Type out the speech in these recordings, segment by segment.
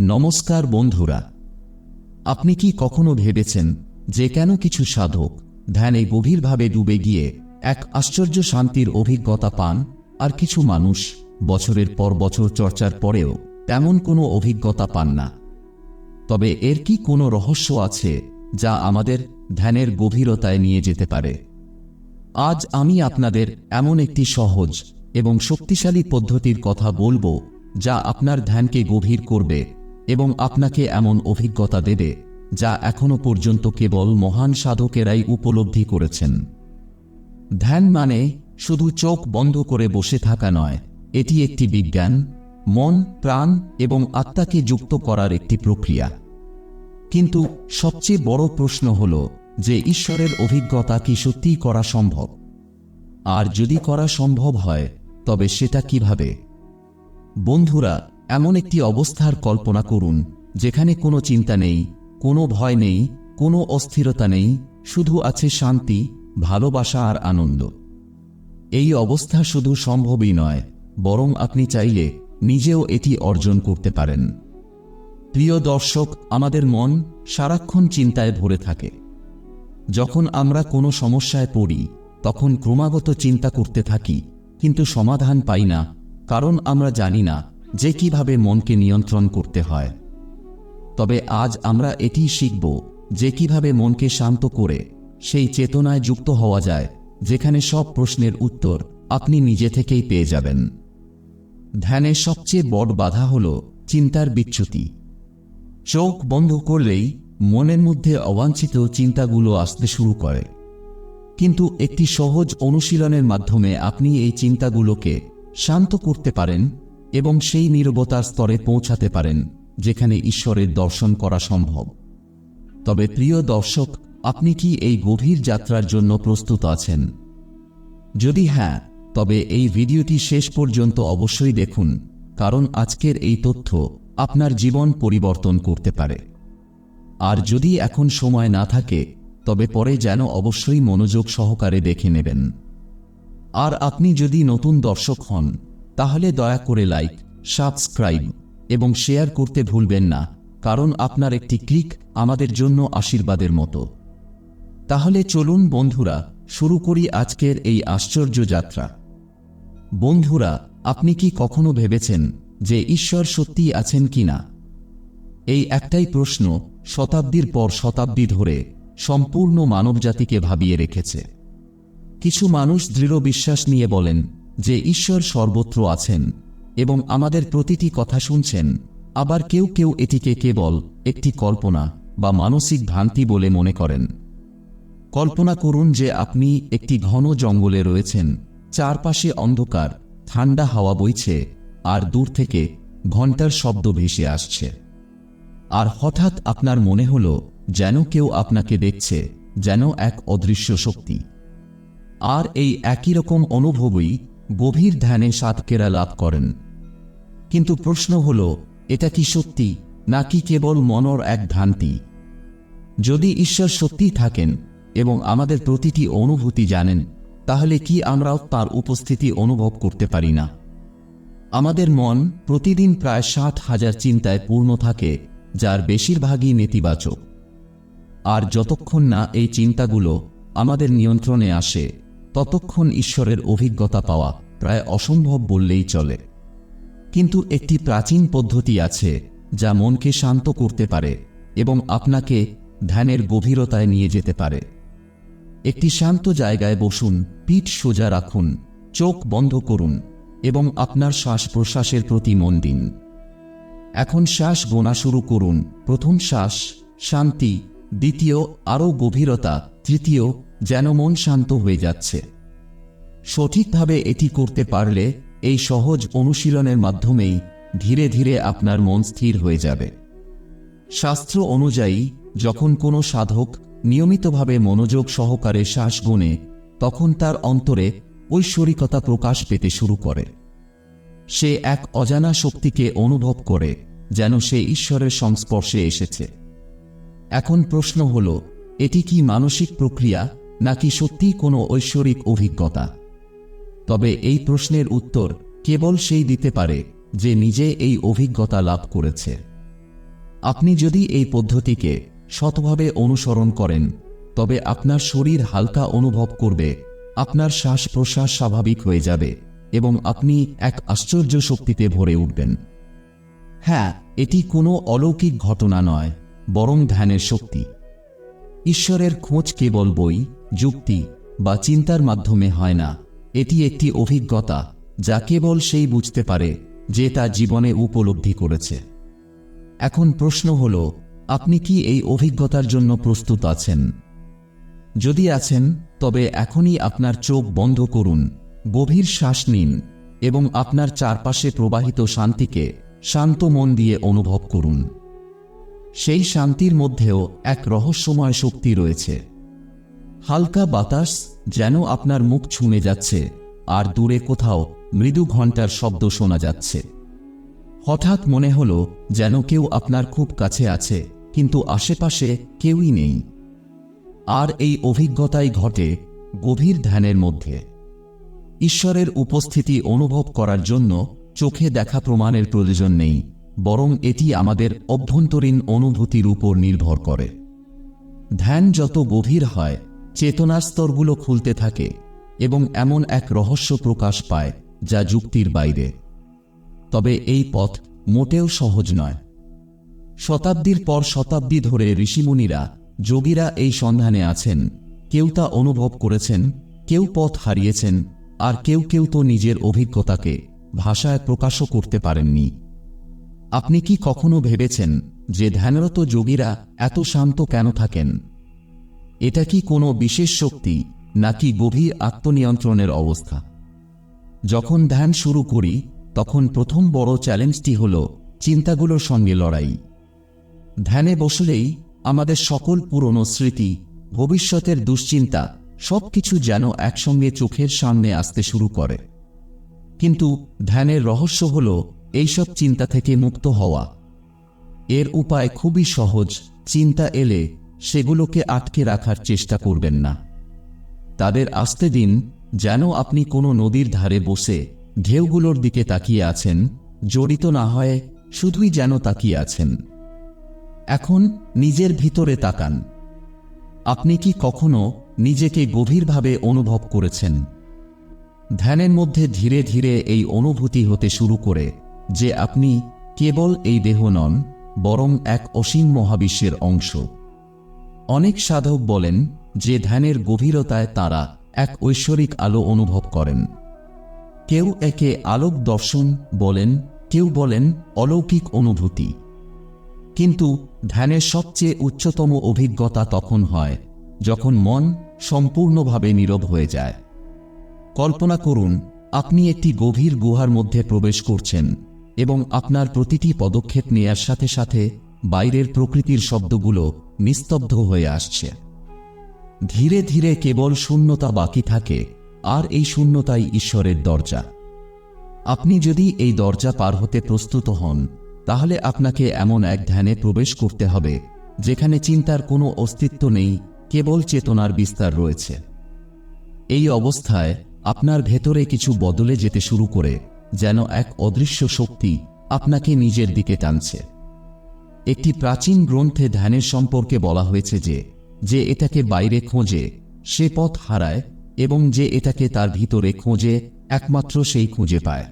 নমস্কার বন্ধুরা। আপনি কি কখনো ভেবেছেন যে কেন কিছু সাধক ধ্যানে গভীরভাবে ডুবে গিয়ে এক আশ্চর্য শান্তির অভিজ্ঞতা পান, আর কিছু মানুষ বছরের পর বছর চর্চার পরেও তেমন কোনো অভিজ্ঞতা পান না? তবে এর কি কোনো রহস্য আছে যা আমাদের ধ্যানের গভীরতায় নিয়ে যেতে পারে? আজ আমি আপনাদের এমন একটি সহজ এবং শক্তিশালী পদ্ধতির কথা বলব যা আপনার ধ্যানকে গভীর করবে। এবং আপনাকে এমন অভিজ্ঞতা দেবে, যা এখনও পর্যন্ত কেবল মহান সাধকেরাই উপলব্ধি করেছেন। ধ্যান মানে শুধু চোখ বন্ধ করে বসে থাকা নয়, এটি একটি বিজ্ঞান, মন, প্রাণ এবং আত্মাকে যুক্ত করার একটি প্রক্রিয়া। কিন্তু সবচেয়ে বড় প্রশ্ন হল যে ঈশ্বরের অভিজ্ঞতা কি সত্যিই করা সম্ভব? আর যদি করা সম্ভব হয়, তবে সেটা কীভাবে? বন্ধুরা এমন একটি অবস্থার কল্পনা করুন, যেখানে কোনো চিন্তা নেই, কোনো ভয় নেই, কোনো অস্থিরতা নেই, শুধু আছে শান্তি, ভালোবাসা আর আনন্দ। এই অবস্থা শুধু সম্ভবই নয়, বরং আপনি চাইলে নিজেও এটি অর্জন করতে পারেন। প্রিয় দর্শক, আমাদের মন সারাক্ষণ চিন্তায় ভরে থাকে। যখন আমরা কোনো সমস্যায় পড়ি, তখন ক্রমাগত চিন্তা করতে থাকি, কিন্তু সমাধান পাই না, কারণ আমরা জানি না যে কীভাবে মনকে নিয়ন্ত্রণ করতে হয়। তবে আজ আমরা এটি শিখব যে কীভাবে মনকে শান্ত করে সেই চেতনায় যুক্ত হওয়া যায়, যেখানে সব প্রশ্নের উত্তর আপনি নিজে থেকেই পেয়ে যাবেন। ধ্যানের সবচেয়ে বড় বাধা হল চিন্তার বিচ্যুতি। চোখ বন্ধ করলেই মনের মধ্যে অবাঞ্ছিত চিন্তাগুলো আসতে শুরু করে। কিন্তু একটি সহজ অনুশীলনের মাধ্যমে আপনি এই চিন্তাগুলোকে শান্ত করতে পারেন এবং সেই নীরবতার স্তরে পৌঁছাতে পারেন, যেখানে ঈশ্বরের দর্শন করা সম্ভব। তবে প্রিয় দর্শক, আপনি কি এই গভীর যাত্রার জন্য প্রস্তুত আছেন? যদি হ্যাঁ তবে এই ভিডিওটি শেষ পর্যন্ত অবশ্যই দেখুন, কারণ আজকের এই তথ্য আপনার জীবন পরিবর্তন করতে পারে। আর যদি এখন সময় না থাকে, তবে পরে যেন অবশ্যই মনোযোগ সহকারে দেখে নেবেন। আর আপনি যদি নতুন দর্শক হন তাহলে দয়া করে লাইক, সাবস্ক্রাইব এবং শেয়ার করতে ভুলবেন না, কারণ আপনার একটি ক্লিক আমাদের জন্য আশীর্বাদের মতো। তাহলে চলুন বন্ধুরা, শুরু করি আজকের এই আশ্চর্য যাত্রা। বন্ধুরা, আপনি কি কখনো ভেবেছেন যে ঈশ্বর সত্যিই আছেন কি না এই একটাই প্রশ্ন শতাব্দীর পর শতাব্দী ধরে সম্পূর্ণ মানবজাতিকে ভাবিয়ে রেখেছে। কিছু মানুষ দৃঢ় বিশ্বাস নিয়ে বলেন যে ঈশ্বর সর্বত্র আছেন এবং আমাদের প্রতিটি কথা শুনছেন, আবার কেউ কেউ এটিকে কেবল একটি কল্পনা বা মানসিক ভ্রান্তি বলে মনে করেন। কল্পনা করুন যে আপনি একটি ঘন জঙ্গলে রয়েছেন, চারপাশে অন্ধকার, ঠান্ডা হাওয়া বইছে, আর দূর থেকে ঘণ্টার শব্দ ভেসে আসছে। আর হঠাৎ আপনার মনে হল যেন কেউ আপনাকে দেখছে, যেন এক অদৃশ্য শক্তি। আর এই একই রকম অনুভবই গভীর ধ্যানে সাতকেরা লাভ করেন। কিন্তু প্রশ্ন হল, এটা কি সত্যি, নাকি কেবল মনর এক ভ্রান্তি? যদি ঈশ্বর সত্যিই থাকেন এবং আমাদের প্রতিটি অনুভূতি জানেন, তাহলে কি আমরাও তার উপস্থিতি অনুভব করতে পারি না? আমাদের মন প্রতিদিন প্রায় ষাট হাজার চিন্তায় পূর্ণ থাকে, যার বেশিরভাগই নেতিবাচক। আর যতক্ষণ না এই চিন্তাগুলো আমাদের নিয়ন্ত্রণে আসে ততক্ষণ ঈশ্বরের অভিজ্ঞতা পাওয়া প্রায় অসম্ভব বললেই চলে। কিন্তু একটি প্রাচীন পদ্ধতি আছে যা মনকে শান্ত করতে পারে এবং আপনাকে ধ্যানের গভীরতায় নিয়ে যেতে পারে। একটি শান্ত জায়গায় বসুন, পিঠ সোজা রাখুন, চোখ বন্ধ করুন এবং আপনার শ্বাস প্রশ্বাসের প্রতি মন দিন। এখন শ্বাস গোনা শুরু করুন। প্রথম শ্বাস, শান্তি, দ্বিতীয় আরও গভীরতা, তৃতীয় যেন মন শান্ত হয়ে যাচ্ছে। সঠিকভাবে এটি করতে পারলে এই সহজ অনুশীলনের মাধ্যমেই ধীরে ধীরে আপনার মন স্থির হয়ে যাবে। শাস্ত্র অনুযায়ী, যখন কোনো সাধক নিয়মিতভাবে মনোযোগ সহকারে শ্বাস গুনে, তখন তার অন্তরে ঐশ্বরিকতা প্রকাশ পেতে শুরু করে। সে এক অজানা শক্তিকে অনুভব করে, যেন সে ঈশ্বরের সংস্পর্শে এসেছে। এখন প্রশ্ন হল, এটি কি মানসিক প্রক্রিয়া নাকি সত্যি কোনো ঐশ্বরিক অভিজ্ঞতা? তবে এই প্রশ্নের উত্তর কেবল সেই দিতে পারে যে নিজে এই অভিজ্ঞতা লাভ করেছে। আপনি যদি এই পদ্ধতিকে শতভাবে অনুসরণ করেন, তবে আপনার শরীর হালকা অনুভব করবে, আপনার শ্বাস প্রশ্বাস স্বাভাবিক হয়ে যাবে এবং আপনি এক আশ্চর্য শক্তিতে ভরে উঠবেন। হ্যাঁ এটি কোনো অলৌকিক ঘটনা নয়, বরং ধ্যানের শক্তি। ঈশ্বরের খোঁজ কেবল বই যুক্তি বা চিন্তার মাধ্যমে হয় না। এটি একটি অভিজ্ঞতা যা কেবল সেই বুঝতে পারে যে তা জীবনে উপলব্ধি করেছে। এখন প্রশ্ন হল, আপনি কি এই অভিজ্ঞতার জন্য প্রস্তুত আছেন? যদি আছেন, তবে এখনই আপনার চোখ বন্ধ করুন, গভীর শ্বাস নিন এবং আপনার চারপাশে প্রবাহিত শান্তিকে শান্ত মন দিয়ে অনুভব করুন। সেই শান্তির মধ্যেও এক রহস্যময় শক্তি রয়েছে। হালকা বাতাস যেন আপনার মুখ ছুঁয়ে যাচ্ছে, আর দূরে কোথাও মৃদু ঘণ্টার শব্দ শোনা যাচ্ছে। হঠাৎ মনে হল যেন কেউ আপনার খুব কাছে আছে, কিন্তু আশেপাশে কেউই নেই। আর এই অভিজ্ঞতাই ঘটে গভীর ধ্যানের মধ্যে। ঈশ্বরের উপস্থিতি অনুভব করার জন্য চোখে দেখা প্রমাণের প্রয়োজন নেই, বরং এটি আমাদের অভ্যন্তরীণ অনুভূতির উপর নির্ভর করে। ধ্যান যত গভীর হয় চেতনার স্তরগুলো খুলতে থাকে এবং এমন এক রহস্য প্রকাশ পায় যা যুক্তির বাইরে। তবে এই পথ মোটেও সহজ নয়। শতাব্দীর পর শতাব্দী ধরে ঋষিমুনিরা, যোগীরা এই সন্ধানে আছেন, কেউ তা অনুভব করেছেন, কেউ পথ হারিয়েছেন, আর কেউ কেউ তো নিজের অভিজ্ঞতাকে ভাষায় প্রকাশও করতে পারেননি। আপনি কি কখনো ভেবেছেন যে ধ্যানরত যোগীরা এত শান্ত কেন থাকেন? এটা কি কোনো বিশেষ শক্তি, নাকি গভীর আত্মনিয়ন্ত্রণের অবস্থা? যখন ধ্যান শুরু করি, তখন প্রথম বড় চ্যালেঞ্জটি হল চিন্তাগুলোর সঙ্গে লড়াই। ধ্যানে বসলেই আমাদের সকল পুরনো স্মৃতি, ভবিষ্যতের দুশ্চিন্তা সবকিছু যেন একসঙ্গে চোখের সামনে আসতে শুরু করে। কিন্তু ধ্যানের রহস্য হল এইসব চিন্তা থেকে মুক্ত হওয়া। এর উপায় খুবই সহজ, চিন্তা এলে সেগুলোকে আটকে রাখার চেষ্টা করবেন না। তাদের আসতে দিন, যেন আপনি কোনো নদীর ধারে বসে ঢেউগুলোর দিকে তাকিয়ে আছেন, জড়িত না হয়, শুধুই যেন তাকিয়ে আছেন। এখন নিজের ভিতরে তাকান। আপনি কি কখনো নিজেকে গভীরভাবে অনুভব করেছেন? ধ্যানের মধ্যে ধীরে ধীরে এই অনুভূতি হতে শুরু করে যে আপনি কেবল এই দেহ নন, বরং এক অসীম মহাবিশ্বের অংশ। অনেক সাধক বলেন যে ধ্যানের গভীরতায় তারা এক ঐশ্বরিক আলো অনুভব করেন। কেউ একে আলোক দর্শন বলেন, কেউ বলেন অলৌকিক অনুভূতি। কিন্তু ধ্যানের সবচেয়ে উচ্চতম অভিজ্ঞতা তখন হয় যখন মন সম্পূর্ণভাবে নীরব হয়ে যায়। কল্পনা করুন, আপনি একটি গভীর গুহার মধ্যে প্রবেশ করছেন এবং আপনার প্রতিটি পদক্ষেপ নেয়ার সাথে সাথে বাইরের প্রকৃতির শব্দগুলো নিস্তব্ধ হয়ে আসছে। ধীরে ধীরে কেবল শূন্যতা বাকি থাকে, আর এই শূন্যতাই ঈশ্বরের দরজা। আপনি যদি এই দরজা পার হতে প্রস্তুত হন, তাহলে আপনাকে এমন এক ধ্যানে প্রবেশ করতে হবে, যেখানে চিন্তার কোনো অস্তিত্ব নেই, কেবল চেতনার বিস্তার রয়েছে। এই অবস্থায় আপনার ভেতরে কিছু বদলে যেতে শুরু করে, যেন এক অদৃশ্য শক্তি আপনাকে নিজের দিকে টানছে। একটি প্রাচীন গ্রন্থে ধ্যানের সম্পর্কে বলা হয়েছে যে যে এটাকে বাইরে খোঁজে, সে পথ হারায় এবং যে এটাকে তার ভিতরে খোঁজে, একমাত্র সেই খুঁজে পায়।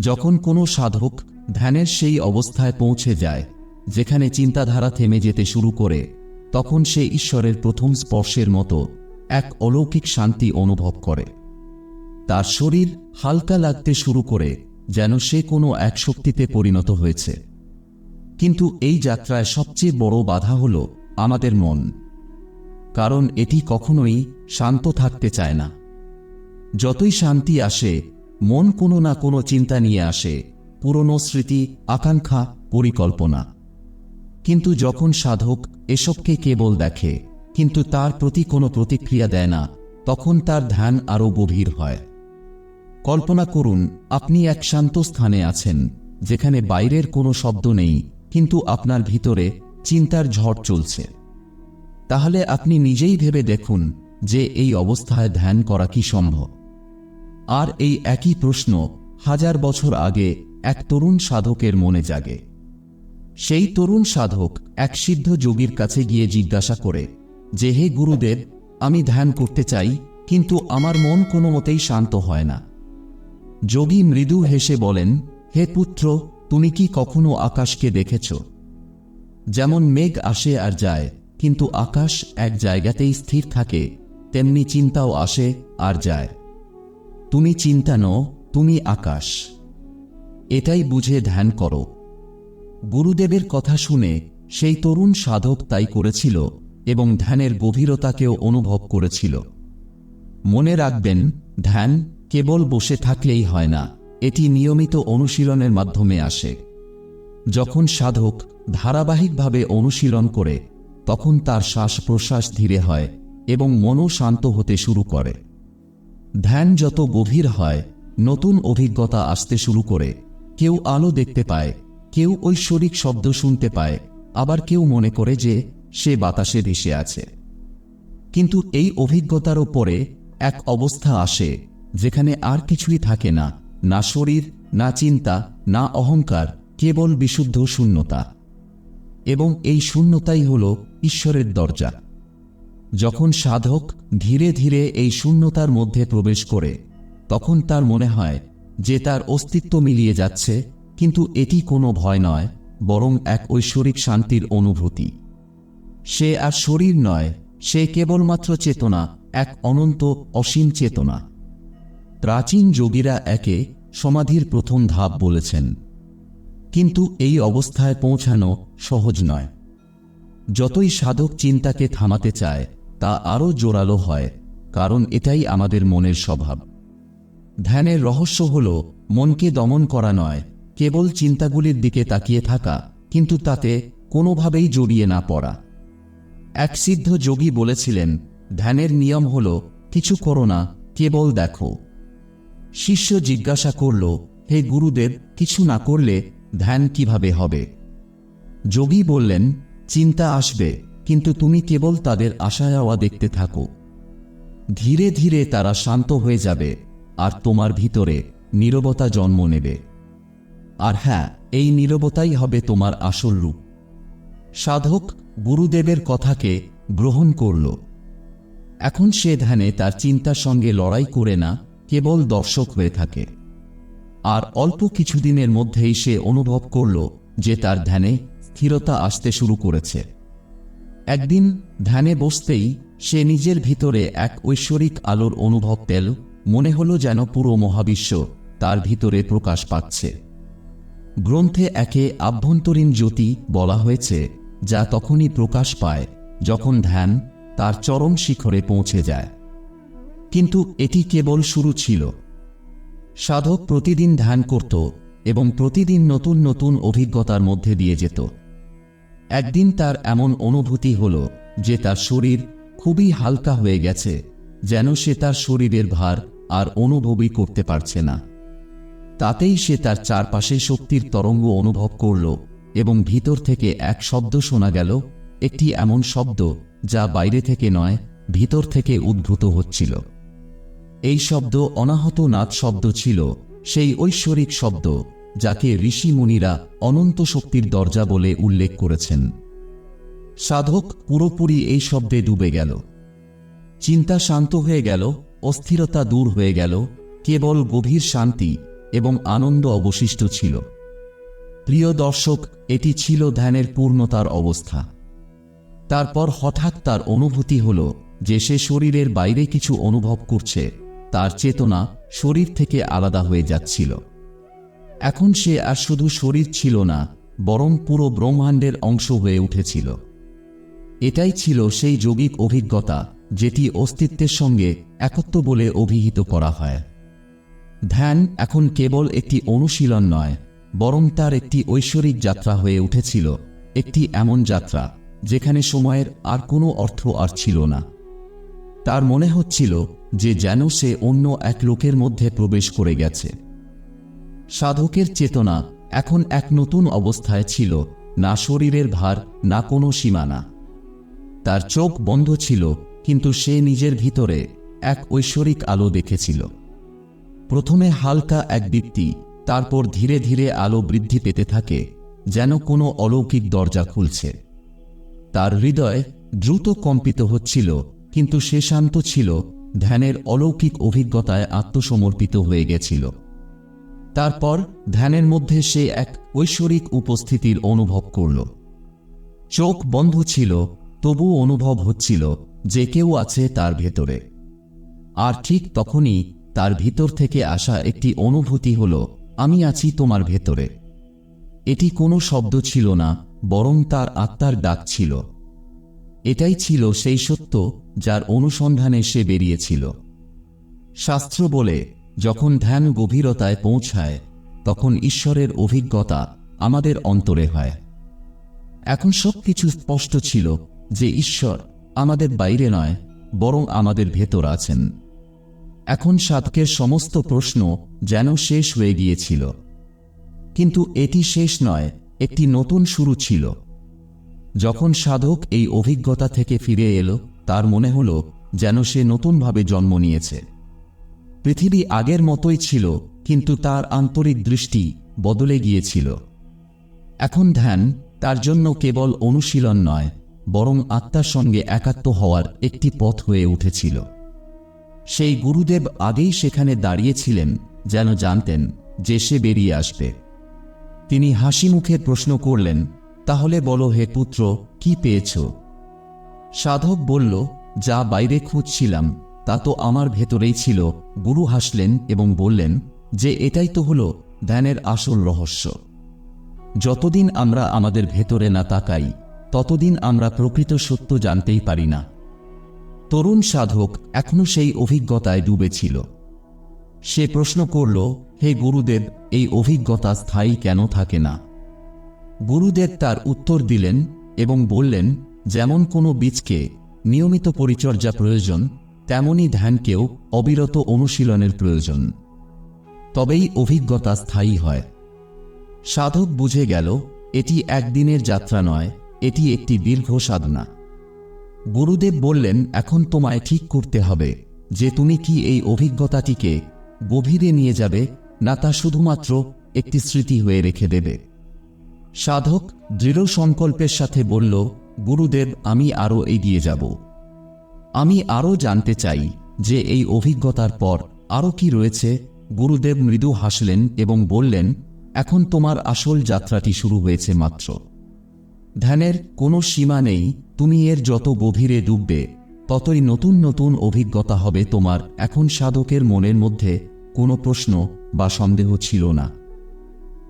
যখন কোনো সাধক ধ্যানের সেই অবস্থায় পৌঁছে যায়, যেখানে চিন্তাধারা থেমে যেতে শুরু করে, তখন সে ঈশ্বরের প্রথম স্পর্শের মতো এক অলৌকিক শান্তি অনুভব করে। তার শরীর হালকা লাগতে শুরু করে, যেন সে কোনো এক শক্তিতে পরিণত হয়েছে। কিন্তু এই যাত্রায় সবচেয়ে বড় বাধা হল আমাদের মন। কারণ এটি কখনোই শান্ত থাকতে চায় না। যতই শান্তি আসে, মন কোনো না কোনো চিন্তা নিয়ে আসে, পুরনো স্মৃতি, আকাঙ্ক্ষা, পরিকল্পনা। কিন্তু যখন সাধক এসবকে কেবল দেখে, কিন্তু তার প্রতি কোনো প্রতিক্রিয়া দেয় না, তখন তার ধ্যান আরও গভীর হয়। কল্পনা করুন, আপনি এক শান্ত স্থানে আছেন, যেখানে বাইরের কোনো শব্দ নেই কিন্তু আপনার ভিতরে চিন্তার ঝড় চলছে। তাহলে আপনি নিজেই ভেবে দেখুন যে এই অবস্থায় ধ্যান করা কি সম্ভব। আর এই একই প্রশ্ন হাজার বছর আগে এক তরুণ সাধকের মনে জাগে। সেই তরুণ সাধক এক সিদ্ধ যোগীর কাছে গিয়ে জিজ্ঞাসা করে, যে হে গুরুদেব, আমি ধ্যান করতে চাই, কিন্তু আমার মন কোনো মতেই শান্ত হয় না। যোগী মৃদু হেসে বলেন, হে পুত্র তুমি কি কখনো আকাশকে দেখেছ? যেমন মেঘ আসে আর যায়, কিন্তু আকাশ এক জায়গাতেই স্থির থাকে, তেমনি চিন্তাও আসে আর যায়। তুমি চিন্তা নও, তুমি আকাশ। এটাই বুঝে ধ্যান করো। গুরুদেবের কথা শুনে সেই তরুণ সাধক তাই করেছিল এবং ধ্যানের গভীরতাকেও অনুভব করেছিল। মনে রাখবেন, ধ্যান কেবল বসে থাকলেই হয় না। এটি নিয়মিত অনুশীলনের মাধ্যমে আসে। যখন সাধক ধারাবাহিকভাবে অনুশীলন করে, তখন তার শ্বাস প্রশ্বাস ধীরে হয় এবং মনও শান্ত হতে শুরু করে। ধ্যান যত গভীর হয়, নতুন অভিজ্ঞতা আসতে শুরু করে। কেউ আলো দেখতে পায়, কেউ ঐশ্বরিক শব্দ শুনতে পায়, আবার কেউ মনে করে যে সে বাতাসে ভেসে আছে। কিন্তু এই অভিজ্ঞতারও পরে এক অবস্থা আসে, যেখানে আর কিছুই থাকে না। না শরীর, না চিন্তা, না অহংকার, কেবল বিশুদ্ধ শূন্যতা। এবং এই শূন্যতাই হল ঈশ্বরের দরজা। যখন সাধক ধীরে ধীরে এই শূন্যতার মধ্যে প্রবেশ করে, তখন তার মনে হয় যে তার অস্তিত্ব মিলিয়ে যাচ্ছে, কিন্তু এটি কোনো ভয় নয়, বরং এক ঐশ্বরিক শান্তির অনুভূতি। সে আর শরীর নয়, সে কেবলমাত্র চেতনা, এক অনন্ত অসীম চেতনা। প্রাচীন যোগীরা একে সমাধির প্রথম ধাপ বলেছেন। কিন্তু এই অবস্থায় পৌঁছানো সহজ নয়। যতই সাধক চিন্তাকে থামাতে চায়, তা আরও জোরালো হয়, কারণ এটাই আমাদের মনের স্বভাব। ধ্যানের রহস্য হল, মনকে দমন করা নয়, কেবল চিন্তাগুলির দিকে তাকিয়ে থাকা, কিন্তু তাতে কোনোভাবেই জড়িয়ে না পড়া। এক সিদ্ধ যোগী বলেছিলেন, ধ্যানের নিয়ম হল, কিছু করো না, কেবল দেখো। শিষ্য জিজ্ঞাসা করল, হে গুরুদেব, কিছু না করলে ধ্যান কীভাবে হবে? যোগী বললেন, চিন্তা আসবে, কিন্তু তুমি কেবল তাদের আশা যাওয়া দেখতে থাকো। ধীরে ধীরে তারা শান্ত হয়ে যাবে, আর তোমার ভিতরে নীরবতা জন্ম নেবে। আর হ্যাঁ এই নীরবতাই হবে তোমার আসল রূপ। সাধক গুরুদেবের কথাকে গ্রহণ করল। এখন সে ধ্যানে তার চিন্তার সঙ্গে লড়াই করে না কেবল দর্শক হয়ে থাকে। আর অল্প কিছুদিনের মধ্যেই সে অনুভব করল যে তার ধ্যানে স্থিরতা আসতে শুরু করেছে। একদিন ধ্যানে বসতেই সে নিজের ভিতরে এক ঐশ্বরিক আলোর অনুভব পেল, মনে হলো যেন পুরো মহাবিশ্ব তার ভিতরে প্রকাশ পাচ্ছে। গ্রন্থে একে আভ্যন্তরীণ জ্যোতি বলা হয়েছে, যা তখনই প্রকাশ পায় যখন ধ্যান তার চরম শিখরে পৌঁছে যায়। কিন্তু এটি কেবল শুরু ছিল। সাধক প্রতিদিন ধ্যান করত এবং প্রতিদিন নতুন নতুন অভিজ্ঞতার মধ্যে দিয়ে যেত। একদিন তার এমন অনুভূতি হল যে তার শরীর খুবই হালকা হয়ে গেছে, যেন সে তার শরীরের ভার আর অনুভবই করতে পারছে না। তাতেই সে তার চারপাশে শক্তির তরঙ্গ অনুভব করল এবং ভিতর থেকে এক শব্দ শোনা গেল, একটি এমন শব্দ যা বাইরে থেকে নয়, ভিতর থেকে উদ্ভূত হচ্ছিল। এই শব্দ অনাহত নাদ শব্দ ছিল, সেই ঐশ্বরিক শব্দ, যাকে ঋষি মুনিরা অনন্ত শক্তির দরজা বলে উল্লেখ করেছেন। সাধক পুরোপুরি এই শব্দে ডুবে গেল। চিন্তা শান্ত হয়ে গেল, অস্থিরতা দূর হয়ে গেল, কেবল গভীর শান্তি এবং আনন্দ অবশিষ্ট ছিল। প্রিয় দর্শক, এটি ছিল ধ্যানের পূর্ণতার অবস্থা। তারপর হঠাৎ তার অনুভূতি হল যে সে শরীরের বাইরে কিছু অনুভব করছে। তার চেতনা শরীর থেকে আলাদা হয়ে যাচ্ছিল। এখন সে আর শুধু শরীর ছিল না, বরং পুরো ব্রহ্মাণ্ডের অংশ হয়ে উঠেছিল। এটাই ছিল সেই যৌগিক অভিজ্ঞতা যেটি অস্তিত্বের সঙ্গে একত্ব বলে অভিহিত করা হয়। ধ্যান এখন কেবল একটি অনুশীলন নয়, বরং তার একটি ঐশ্বরিক যাত্রা হয়ে উঠেছিল, একটি এমন যাত্রা যেখানে সময়ের আর কোনো অর্থ আর ছিল না। তার মনে হচ্ছিল যে যেন সে অন্য এক লোকের মধ্যে প্রবেশ করে গেছে। সাধকের চেতনা এখন এক নতুন অবস্থায় ছিল, না শরীরের ভার, না কোনো সীমানা। তার চোখ বন্ধ ছিল, কিন্তু সে নিজের ভিতরে এক ঐশ্বরিক আলো দেখেছিল। প্রথমে হালকা এক দীপ্তি তারপর ধীরে ধীরে আলো বৃদ্ধি পেতে থাকে, যেন কোনো অলৌকিক দরজা খুলছে। তার হৃদয় দ্রুত কম্পিত হচ্ছিল কিন্তু সে শান্ত ছিল, ধ্যানের অলৌকিক অভিজ্ঞতায় আত্মসমর্পিত হয়ে গেছিল। তারপর ধ্যানের মধ্যে সে এক ঐশ্বরিক উপস্থিতির অনুভব করল। চোখ বন্ধ ছিল তবু অনুভব হচ্ছিল যে কেউ আছে তার ভেতরে। আর ঠিক তখনই তার ভিতর থেকে আসা একটি অনুভূতি হল, আমি আছি তোমার ভেতরে। এটি কোনো শব্দ ছিল না, বরং তার আত্মার ডাক ছিল। এটাই ছিল সেই সত্য যার অনুসন্ধানে সে বেরিয়েছিল। শাস্ত্র বলে, যখন ধ্যান গভীরতায় পৌঁছায়, তখন ঈশ্বরের অভিজ্ঞতা আমাদের অন্তরে হয়। এখন সব কিছু স্পষ্ট ছিল যে ঈশ্বর আমাদের বাইরে নয়, বরং আমাদের ভেতর আছেন। এখন সাধকের সমস্ত প্রশ্ন যেন শেষ হয়ে গিয়েছিল। কিন্তু এটি শেষ নয়, একটি নতুন শুরু ছিল। যখন সাধক এই অভিজ্ঞতা থেকে ফিরে এলো তার মনে হল যেন সে নতুনভাবে জন্ম নিয়েছে। পৃথিবী আগের মতোই ছিল, কিন্তু তার আন্তরিক দৃষ্টি বদলে গিয়েছিল। এখন ধ্যান তার জন্য কেবল অনুশীলন নয়, বরং আত্মার সঙ্গে একাত্ম হওয়ার একটি পথ হয়ে উঠেছিল। সেই গুরুদেব আগেই সেখানে দাঁড়িয়েছিলেন যেন জানতেন যে সে বেরিয়ে আসবে। তিনি হাসি মুখে প্রশ্ন করলেন, তাহলে বলো হে পুত্র, কি পেয়েছ? সাধক বলল, যা বাইরে খুঁজছিলাম, তা তো আমার ভেতরেই ছিল। গুরু হাসলেন এবং বললেন, যে এটাই তো হলো ধ্যানের আসল রহস্য। যতদিন আমরা আমাদের ভেতরে না তাকাই, ততদিন আমরা প্রকৃত সত্য জানতেই পারি না। তরুণ সাধক এখনও সেই অভিজ্ঞতায় ডুবেছিল। সে প্রশ্ন করল, হে গুরুদেব, এই অভিজ্ঞতা স্থায়ী কেন থাকে না? গুরুদেব তার উত্তর দিলেন এবং বললেন যেমন কোনো বীজকে নিয়মিত পরিচর্যা প্রয়োজন তেমনই ধ্যানকেও অবিরত অনুশীলনের প্রয়োজন। তবেই অভিজ্ঞতা স্থায়ী হয়। সাধক বুঝে গেল, এটি একদিনের যাত্রা নয়, এটি একটি দীর্ঘ সাধনা। গুরুদেব বললেন, এখন তোমায় ঠিক করতে হবে যে তুমি কি এই অভিজ্ঞতাটিকে গভীরে নিয়ে যাবে না তা শুধুমাত্র একটি স্মৃতি হয়ে রেখে দেবে। সাধক দৃঢ় সংকল্পের সাথে বলল গুরুদেব, আমি আরও এগিয়ে যাব। আমি আরও জানতে চাই যে এই অভিজ্ঞতার পর আরও কি রয়েছে। গুরুদেব মৃদু হাসলেন এবং বললেন, এখন তোমার আসল যাত্রাটি শুরু হয়েছে মাত্র। ধ্যানের কোনো সীমা নেই, তুমি এর যত গভীরে ডুববে, ততই নতুন নতুন অভিজ্ঞতা হবে তোমার। এখন সাধকের মনের মধ্যে কোনো প্রশ্ন বা সন্দেহ ছিল না।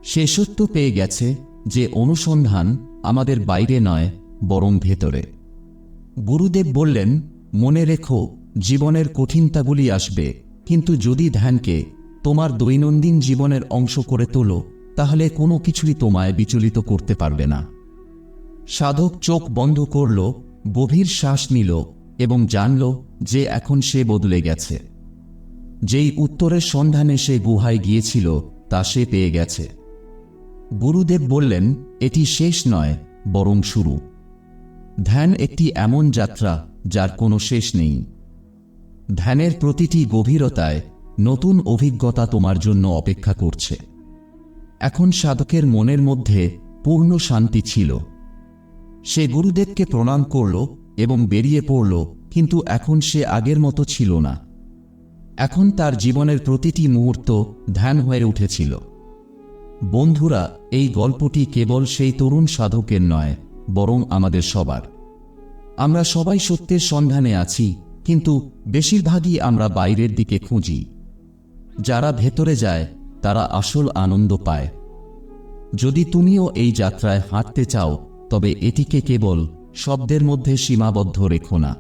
সে সত্য পেয়ে গেছে যে অনুসন্ধান আমাদের বাইরে নয় বরং ভেতরে। গুরুদেব বললেন, মনে রেখো, জীবনের কঠিনতাগুলি আসবে, কিন্তু যদি ধ্যানকে তোমার দৈনন্দিন জীবনের অংশ করে তোলো, তাহলে কোনো কিছুই তোমায় বিচলিত করতে পারবে না। সাধক চোখ বন্ধ করল, গভীর শ্বাস নিল এবং জানল যে এখন সে বদলে গেছে। যেই উত্তরের সন্ধানে সে গুহায় গিয়েছিল, তা সে পেয়ে গেছে। গুরুদেব বললেন, এটি শেষ নয়, বরং শুরু। ধ্যান একটি এমন যাত্রা যার কোনো শেষ নেই। ধ্যানের প্রতিটি গভীরতায় নতুন অভিজ্ঞতা তোমার জন্য অপেক্ষা করছে। এখন সাধকের মনের মধ্যে পূর্ণ শান্তি ছিল। সে গুরুদেবকে প্রণাম করল এবং বেরিয়ে পড়ল, কিন্তু এখন সে আগের মতো ছিল না। এখন তার জীবনের প্রতিটি মুহূর্ত ধ্যান হয়ে উঠেছিল। বন্ধুরা, এই গল্পটি কেবল সেই তরুণ সাধকের নয় বরং আমাদের সবার। আমরা সবাই সত্যের সন্ধানে আছি, কিন্তু বেশিরভাগই আমরা বাইরের দিকে খুঁজি। যারা ভেতরে যায়, তারা আসল আনন্দ পায়। যদি তুমিও এই যাত্রায় হাঁটতে চাও, তবে এটিকে কেবল শব্দের মধ্যে সীমাবদ্ধ রেখো না।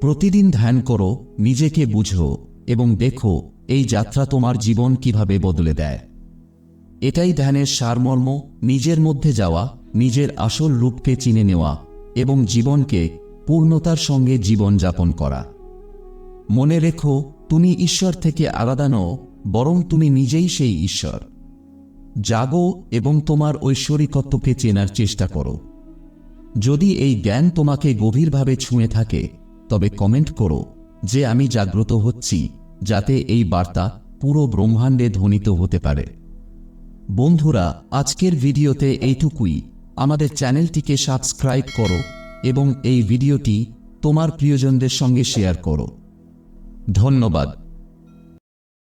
প্রতিদিন ধ্যান করো, নিজেকে বুঝো এবং দেখো এই যাত্রা তোমার জীবন কীভাবে বদলে দেয়। এটাই ধ্যানের সারমর্ম, নিজের মধ্যে যাওয়া নিজের আসল রূপকে চিনে নেওয়া এবং জীবনকে পূর্ণতার সঙ্গে জীবন যাপন করা। মনে রেখো, তুমি ঈশ্বর থেকে আলাদা নও, বরং তুমি নিজেই সেই ঈশ্বর। জাগো এবং তোমার ঐশ্বরিকত্বকে চেনার চেষ্টা করো। যদি এই জ্ঞান তোমাকে গভীরভাবে ছুঁয়ে থাকে, তবে কমেন্ট করো যে আমি জাগ্রত হচ্ছি, যাতে এই বার্তা পুরো ব্রহ্মাণ্ডে ধ্বনিত হতে পারে। বন্ধুরা, আজকের ভিডিওতে এইটুকুই। আমাদের চ্যানেলটিকে সাবস্ক্রাইব করো এবং এই ভিডিওটি তোমার প্রিয়জনদের সঙ্গে শেয়ার করো। ধন্যবাদ।